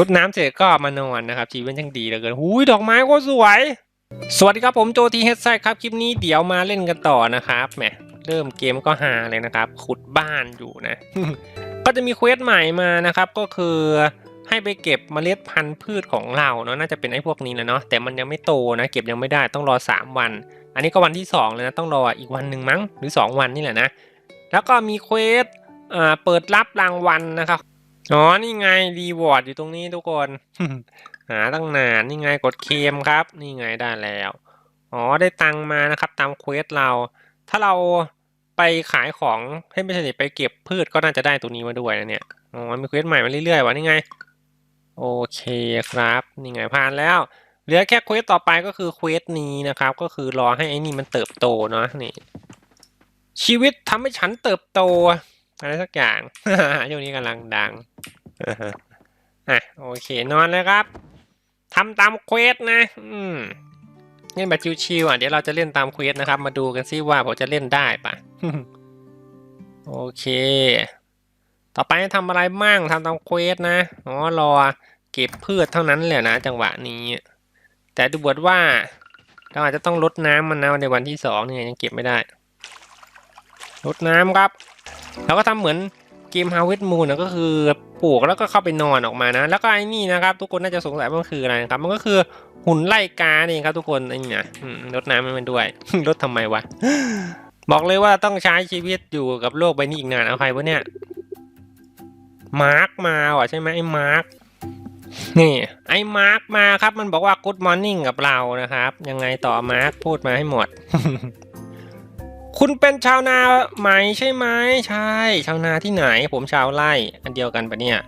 รดน้ำเสร็จก็มานอนนะครับชีวิตยังดีเหลือเกินหูยดอกไม้ก็สวย สวัสดีครับผมโจทีเฮดไซครับคลิปนี้เดี๋ยวมาเล่นกันต่อนะครับแหมเริ่มเกมก็หาเลยนะครับ ขุดบ้านอยู่นะ ก็จะมีเควสใหม่มานะครับ ก็คือให้ไปเก็บเมล็ดพันธุ์พืชของเราเนาะน่าจะเป็นไอ้พวกนี้นะเนาะแต่มันยังไม่โตนะ เก็บยังไม่ได้ต้องรอ 3 วัน อันนี้ก็วันที่2เลยนะต้องรออีกวันหนึ่งมั้งหรือ 2 วันนี่แหละนะ แล้วก็มีเควสอ่าเปิดรับรางวัลนะครับ อ๋อ นี่ไงรีวอร์ดอยู่ตรงนี้ทุกคน หาตั้งนานนี่ไงกดเคมครับ นี่ไงได้แล้ว อ๋อได้ตังมานะครับตามเควสเรา ถ้าเราไปขายของให้ไม่ใช่ดิไปเก็บพืชก็น่าจะได้ตัวนี้มาด้วยนะเนี่ย อ๋อมีเควสใหม่มาเรื่อยๆวะนี่ไง โอเคครับ นี่ไงผ่านแล้ว เหลือแค่เควสต่อไปก็คือเควสนี้นะครับ ก็คือรอให้ไอ้นี่มันเติบโตเนาะนี่ชีวิตทำให้ฉันเติบโต อะไรสักอย่าง ช่วงนี้กำลังดังอะโอเคนอนเลยครับทำตามเควสนะ อืมเล่นแบบชิวๆอะเดี๋ยวเราจะเล่นตามเควสนะครับ มาดูกันซิว่าผมจะเล่นได้ปะโอเค ต่อไปทำอะไรมั่งทำตามเควสนะอ๋อรอเก็บพืชเท่านั้นแหละนะ จังหวะนี้ แต่ดูบทว่า เราอาจจะต้องลดน้ำมันนะในวันที่สองนี่ไงยังเก็บไม่ได้ลดน้ำครับ เราก็ทำเหมือนเกม Harvest Moon นะก็คือปลูกแล้วก็เข้าไปนอนออกมานะ แล้วก็ไอ้นี่นะครับ ทุกคนน่าจะสงสัยว่ามันคืออะไรนะครับ มันก็คือหุ่นไล่กาเองครับทุกคนไอ้นี่นะรดน้ำมันด้วยรดทำไมวะบอกเลยว่าต้องใช้ชีวิตอยู่กับโลกใบนี้อีกนานเอาใครวะเนี่ยมาร์กมาว่ะใช่ไหมไอ้มาร์กนี่ไอ้มาร์กมาครับ มันบอกว่า Good Morning กับเรานะครับ ยังไงต่อมาร์กพูดมาให้หมด คุณเป็นชาวนาไหมใช่ไหมใช่ ชาวนาที่ไหน ผมชาวไร่อันเดียวกันปะเนี่ย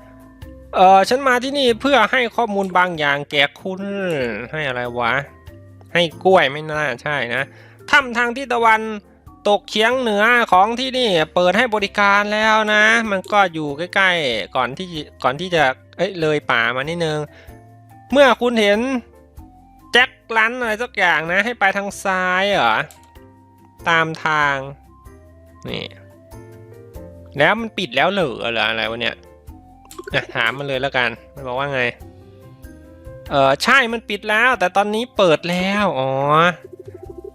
เออฉันมาที่นี่เพื่อให้ข้อมูลบางอย่างแก่คุณให้อะไรวะ ให้กล้วยไม่น่าใช่นะถ้ำทางที่ตะวันตกเฉียงเหนือของที่นี่เปิดให้บริการแล้วนะ มันก็อยู่ใกล้ๆก่อนที่ก่อนที่จะเอ้ยเลยป่ามานิดนึง เมื่อคุณเห็นแจ็คลันอะไรสักอย่างนะ ให้ไปทางซ้ายเหรอ ตามทางนี่แล้วมันปิดแล้วเหรอหรืออะไรวะเนี่ยนะถามมันเลยแล้วกัน มันบอกว่าไง เออใช่มันปิดแล้ว แต่ตอนนี้เปิดแล้วอ๋อ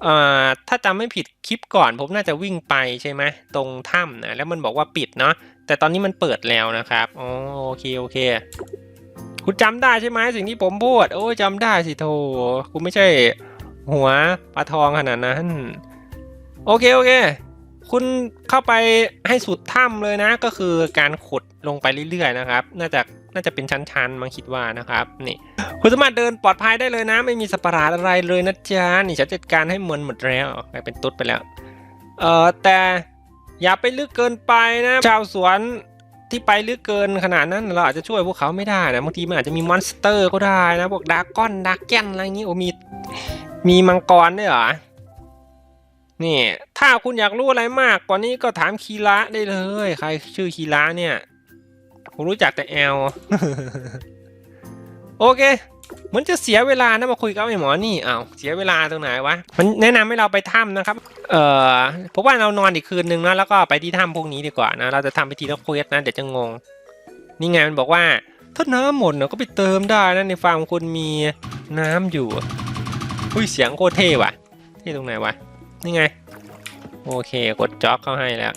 เอ่อถ้าจำไม่ผิดคลิปก่อน ผมน่าจะวิ่งไปใช่ไหมตรงถ้ำนะแล้วมันบอกว่าปิดเนาะแต่ตอนนี้มันเปิดแล้วนะครับอ๋อโอเคโอเคคุณจำได้ใช่ไหมสิ่งที่ผมพูดโอ้ยจำได้สิโธคุณไม่ใช่หัวปลาทองขนาดนั้น โอเคโอเค คุณเข้าไปให้สุดถ้ำเลยนะ ก็คือการขุดลงไปเรื่อยๆนะครับ น่าจะน่าจะเป็นชั้นๆมังคิดว่านะครับนี่คุณสามารถเดินปลอดภัยได้เลยนะ ไม่มีสัตว์ประหลาดอะไรเลยนะจ๊ะนี่ฉันจัดการให้หมดหมดแล้วกลายเป็นตุ๊ดไปแล้วเอ่อแต่อย่าไปลึกเกินไปนะ ชาวสวนที่ไปลึกเกินขนาดนั้นเราอาจจะช่วยพวกเขาไม่ได้นะบางทีมันอาจจะมีมอนสเตอร์ก็ได้นะพวกดากอนดากแกนอะไรอย่างนี้โอ้มีมีมังกรด้วยเหรอ นี่ถ้าคุณอยากรู้อะไรมากกว่านี้ก็ถามคีระได้เลย ใครชื่อคีระเนี่ยผมรู้จักแต่แอลโอเคเหมือนจะเสียเวลานะมาคุยกับไอ้หมอนี่อ้าวเสียเวลาตรงไหนวะมันแนะนำให้เราไปถ้ำนะครับ เอ่อผมว่าเรานอนอีกคืนนึงนะแล้วก็ไปที่ถ้ำพวกนี้ดีกว่านะเราจะทำไปทีละเควสนะเดี๋ยวจะงง นี่ไงมันบอกว่า ถ้าน้ำหมดเนี่ยก็ไปเติมได้นะในฟาร์มคุณมีน้ำอยู่อุ้ยเสียงโคตรเท่ว่ะเท่ตรงไหนวะ นี่ไง โอเคกดจ็อกเข้าให้แล้ว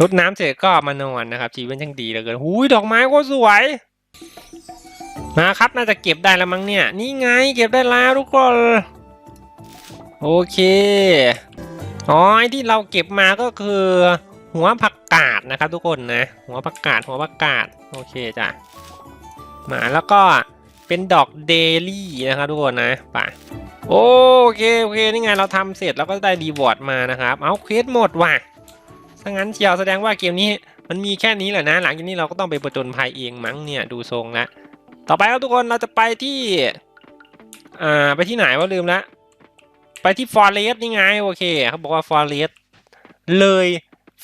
รดน้ำเสร็จก็มานอนนะครับชีวิตยังดีเหลือเกินหูยดอกไม้ก็สวยมาครับน่าจะเก็บได้แล้วมั้งเนี่ย นี่ไงเก็บได้แล้วทุกคนโอเคอ๋อไอที่เราเก็บมาก็คือ หัวผักกาดนะครับทุกคนนะหัวผักกาดหัวผักกาดโอเคจ้ะมาแล้วก็เป็นดอกเดลี่นะครับทุกคนนะไป่ะ โอเคโอเคนี่ไงเราทำเสร็จแล้วก็ได้รีวอร์ดมานะครับ เอาเควสหมดว่ะถ้างั้นเชียวแสดงว่าเกมนี้มันมีแค่นี้แหละนะ หลังจากนี้เราก็ต้องไปประจนภัยเองมั้งเนี่ยดูทรงละต่อไปครับทุกคนเราจะไปที่อ่าไปที่ไหนวะลืมละไปที่ฟอร์เรสนี่ไงโอเคเขาบอกว่าฟอร์เรสเลย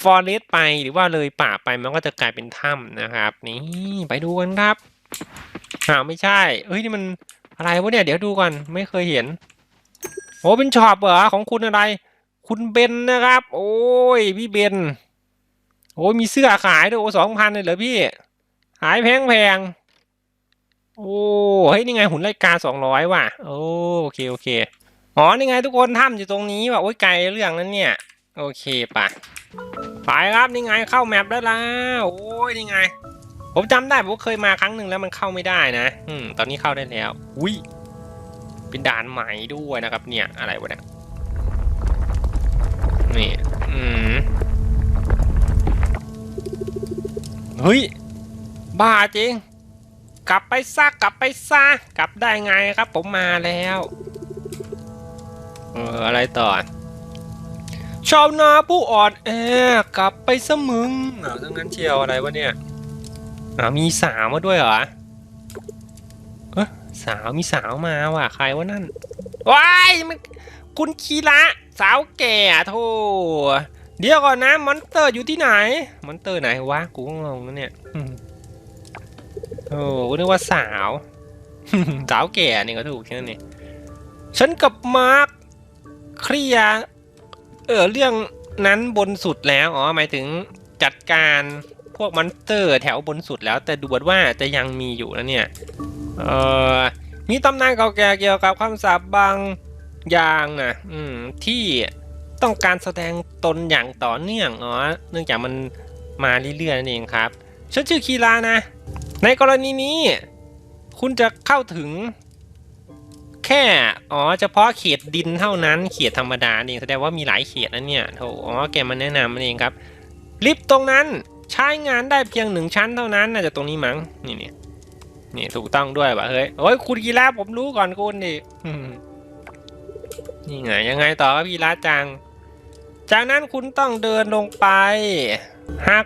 ฟอร์เรสไปหรือว่าเลยป่าไปมันก็จะกลายเป็นถ้ำนะครับ นี่ไปดูกันครับอ้าวไม่ใช่เฮ้ยนี่มันอะไรวะเนี่ยเดี๋ยวดูก่อนไม่เคยเห็น โอ้เป็นช็อปเหรอของคุณอะไร คุณเบนนะครับ โอ้ยพี่เบน โอ้ยมีเสื้อขายด้วยโอ้สองพันเลยเหรอพี่ขายแพงแพงโอ้เฮ้ยนี่ไงหุ่นไล่กาสองร้อยว่ะโอ้โอเคโอเคอ๋อนี่ไงทุกคนถ้ำอยู่ตรงนี้ว่ะโอ้ยไกลเรื่องนั้นเนี่ย โอเคปะไปครับนี่ไงเข้าแมปได้แล้วโอ้ยนี่ไง ผมจำได้ผมเคยมาครั้งหนึ่งแล้วมันเข้าไม่ได้นะ อืมตอนนี้เข้าได้แล้วอุ้ย เป็นด่านใหม่ด้วยนะครับ เนี่ยอะไรวะเนี่ยนี่อืมเฮ้ยบ้าจริง กลับไปซะกลับไปซะกลับได้ไงครับ ผมมาแล้วเอออะไรต่อชาวนาผู้อ่อนแอกลับไปซะมึงอ้าวทั้งนั้นเชียวอะไรวะเนี่ยมีสาวมาด้วยเหรอ สาวมีสาวมาว่ะใครวะนั่นว้ายมันคุณคีระสาวแก่โธ่เดี๋ยวก่อนนะมอนสเตอร์อยู่ที่ไหนมอนเตอร์ไหนวะกูก็งงนะเนี่ยโอ้กูนึกว่าสาวสาวแก่นี่ก็ถูกแค่นั้นนี่ฉันกับมาร์คเคลียเออเรื่องนั้นบนสุดแล้วอ๋อหมายถึงจัดการพวกมอนสเตอร์แถวบนสุดแล้วแต่ดูเหมือนว่าจะยังมีอยู่นะเนี่ย เออมีตำนานเก่าแก่เกี่ยวกับคำสาปบางอย่างนะอืมที่ต้องการแสดงตนอย่างต่อเนื่องอ๋อเนื่องจากมันมาเรื่อยๆนั่นเองครับฉันชื่อคีรานะ ในกรณีนี้ คุณจะเข้าถึง แค่อ๋อเฉพาะเขตดินเท่านั้นเขตธรรมดาเองแสดงว่ามีหลายเขตนะเนี่ยโถอ๋อแกมาแนะนำมันเองครับลิฟต์ตรงนั้นใช้งานได้เพียงหนึ่งชั้นเท่านั้นน่าจะตรงนี้มั้งนี่เนี่ย นี่ถูกต้องด้วยวะเฮ้ยโอ้ยคุณกีฬาผมรู้ก่อนคุณดิอืมนี่ไงยังไงต่อครับพี่ลาจัง จากนั้นคุณต้องเดินลงไปหาก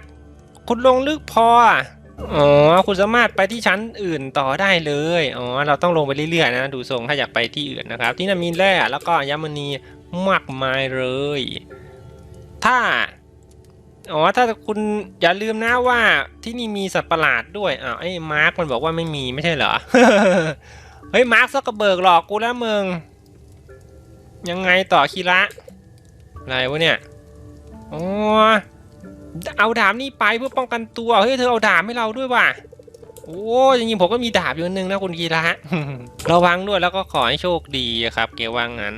คุณลงลึกพออ๋อคุณสามารถไปที่ชั้นอื่นต่อได้เลยอ๋อเราต้องลงไปเรื่อยๆนะดูทรงถ้าอยากไปที่อื่นนะครับ ที่นั่นมีแร่แล้วก็ยามณีมากมายเลย ถ้า อ๋อถ้าคุณอย่าลืมนะว่าที่นี่มีสัตว์ประหลาดด้วยอ้าวไอ้มาร์คมันบอกว่าไม่มีไม่ใช่เหรอ เฮ้ยมาร์คซักกระเบิกหลอกกูแล้วมึง ยังไงต่อคีระอะไรวะเนี่ยอ๋อเอาดาบนี่ไปเพื่อป้องกันตัว เฮ้ยเธอเอาดาบให้เราด้วยว่ะ โอ้จริงๆผมก็มีดาบอยู่นึงนะคุณกีระระวังด้วยแล้วก็ขอให้โชคดีครับ เกว่างั้น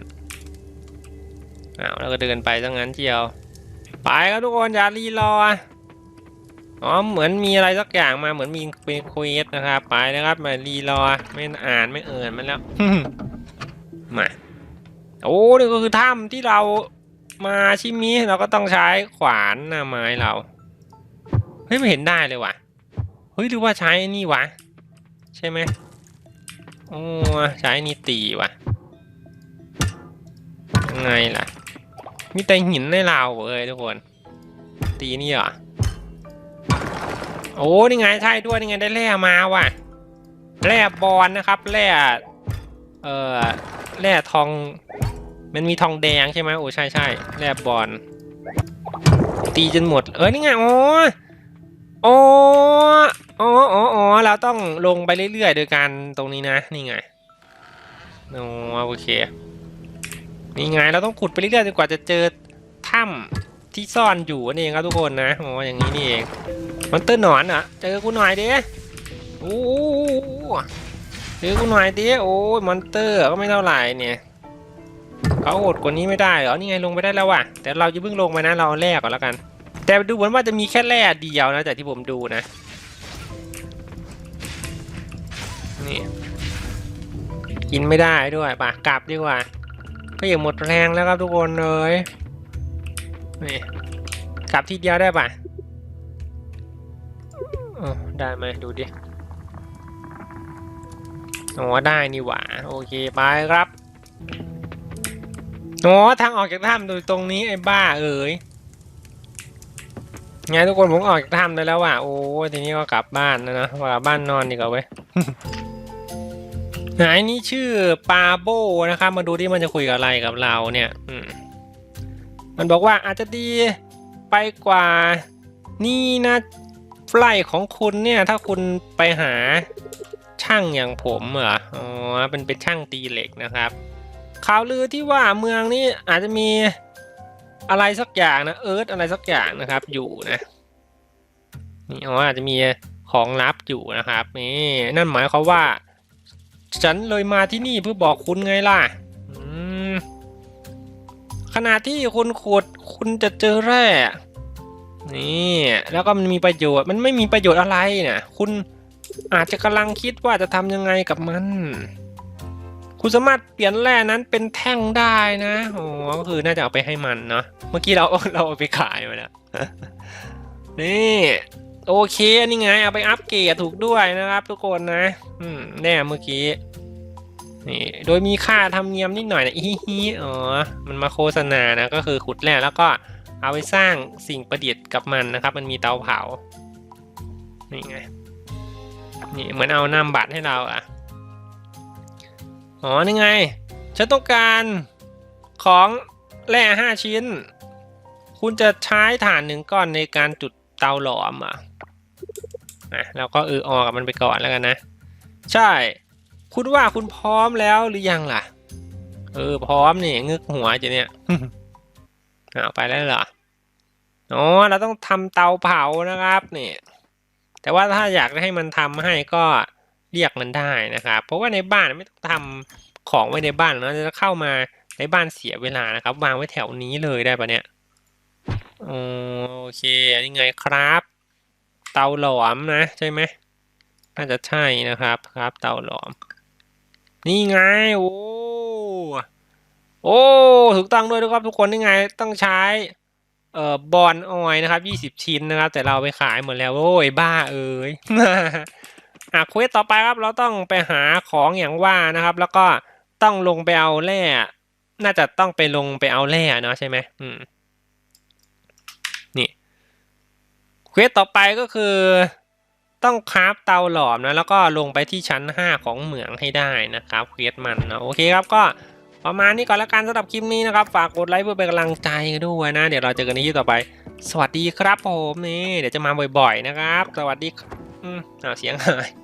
อ้าวแล้วก็เดินไปซะงั้นเจียว ไปครับทุกคนอย่ารีรออ๋อเหมือนมีอะไรสักอย่างมาเหมือนมีเป็นเควสนะครับไปนะครับมารีรอไม่อ่านไม่เอ่นมันแล้วมาโอ้นี่ก็คือถ้ำที่เรามาชิมิเราก็ต้องใช้ขวานหน้าไม้เราเฮ้ยไม่เห็นได้เลยว่ะเฮ้ยหรือว่าใช้นี่วะใช่ไหมโอ้ใช้นี่ตีว่ะยังไงล่ะ มีแต่หินในเราเว้ยทุกคน ตีนี่เหรอ โอ้นี่ไงใช่ด้วยนี่ไงได้แร่มาว่ะ แร่บอลนะครับ แร่เอ่อแร่ทอง มันมีทองแดงใช่ไหมโอ้ใช่ใช่แร่บอลตีจนหมด เอ้ยนี่ไงอ๋ออ๋ออ๋ออ๋ออ๋อเราต้องลงไปเรื่อยๆ โดยการตรงนี้นะ นี่ไงอ๋อโอเค นี่ไงเราต้องขุดไปเรื่อยๆจนกว่าจะเจอถ้ำที่ซ่อนอยู่นั่เองครับทุกคนนะอ๋ออย่างนี้นี่เองมันเตอร์หนอนอะเจอกูหน่อยดิโอ้โหเจอกูหน่อยดิโอ้ยมอนเตอร์ก็ไม่เท่าไหร่เนี่ยเขาโหดกว่านี้ไม่ได้เหรอนี่ไงลงไปได้แล้วว่ะ แต่เราจะเพิ่งลงไปนะเราเอาแรกก่อนแล้วกัน แต่ดูเหมือนว่าจะมีแค่แร่เดียวนะจากที่ผมดูนะนี่กินไม่ได้ด้วยป่ะกลับดีกว่า ก็อย่าหมดแรงแล้วครับทุกคนเลยนี่กลับทีเดียวได้ป่ะออได้ไหมดูดิอ๋อได้นี่หว่า โอเคไปครับอ๋อทางออกจากถ้ำโดูตรงนี้ไอ้บ้าเอ๋ยไงทุกคนผมออกจากถ้ำได้แล้วว่ะโอ้ทีนี้ก็กลับบ้านแล้วนะกลับบ้านนอนดีกว่าเว้ย ไหนนี่ชื่อปาโบนะครับ มาดูที่มันจะคุยกับอะไรกับเราเนี่ยอืมันบอกว่าอาจจะดีไปกว่านี่นะไฟล์ของคุณเนี่ยถ้าคุณไปหาช่างอย่างผมเหรอ อ๋อ เป็นเป็นช่างตีเหล็กนะครับข่าวลือที่ว่าเมืองนี้อาจจะมีอะไรสักอย่างนะเอิร์ธอะไรสักอย่างนะครับอยู่นะนี่อ๋ออาจจะมีของลับอยู่นะครับนี่นั่นหมายความว่า ฉันเลยมาที่นี่เพื่อบอกคุณไงล่ะขณะที่คุณขุดคุณจะเจอแร่ นี่ แล้วก็มันมีประโยชน์ มันไม่มีประโยชน์อะไรนี่ยคุณอาจจะกำลังคิดว่าจะทำยังไงกับมัน คุณสามารถเปลี่ยนแร่นั้นเป็นแท่งได้นะโอ๋อก็คือน่าจะเอาไปให้มันเนาะ เมื่อกี้เราเราเอาไปขายมาแล้วนี่ โอเคนี่ไงเอาไปอัปเกรดถูกด้วยนะครับ ทุกคนนะ อืมแน่เมื่อกี้นี่โดยมีค่าธรรมเนียมนิดหน่อยนะอีฮีอ๋อมันมาโฆษณานะก็คือขุดแร่แล้วก็เอาไปสร้างสิ่งประดิษฐ์กับมันนะครับ มันมีเตาเผานี่ไงนี่เหมือนเอานำบัตรให้เราอะอ๋อนี่ไง ฉันต้องการของแร่ห้าชิ้น คุณจะใช้ถ่านหนึ่งก้อนในการจุดเตาหลอมอะ อะเราก็เออออกับมันไปก่อนแล้วกันนะ ใช่ คุณว่าคุณพร้อมแล้วหรือยังล่ะ เออพร้อมนี่งึกหัวจะเนี่ยเอาไปแล้วเหรออ๋อเราต้องทำเตาเผานะครับนี่แต่ว่าถ้าอยากให้มันทำให้ก็เรียกมันได้นะครับ เพราะว่าในบ้านไม่ต้องทำของไว้ในบ้านนะจะเข้ามาในบ้านเสียเวลานะครับ วางไว้แถวนี้เลยได้ปะเนี่ยโอเคอันนี้ไงครับ เตาหลอมนะใช่ไหมน่าจะใช่นะครับครับเตาหลอม นี่ไงโอ้โอ้ถูกต้องด้วยนะครับทุกคนนี่ไงต้องใช้เอ่อบอลออยนะครับยี่สิบชิ้นนะครับ แต่เราไปขายหมดแล้วโอ้ยบ้าเอ้ยอะเควสต่อไปครับเราต้องไปหาของอย่างว่านะครับ แล้วก็ต้องลงไปเอาแร่น่าจะต้องไปลงไปเอาแร่เนาะใช่ไหมอืม นี่ เควสต่อไปก็คือต้องคราฟเตาหลอมนะ แล้วก็ลงไปที่ชั้น 5 ของเหมืองให้ได้นะครับเควสมันนะโอเคครับก็ประมาณนี้ก่อนแล้วกันสำหรับคลิปนี้นะครับ ฝากกดไลค์เพื่อเป็นกำลังใจกันด้วยนะ เดี๋ยวเราเจอกันในคลิปต่อไป สวัสดีครับผมนี่เดี๋ยวจะมาบ่อยๆนะครับ สวัสดีอืมอ้าเสียงหาย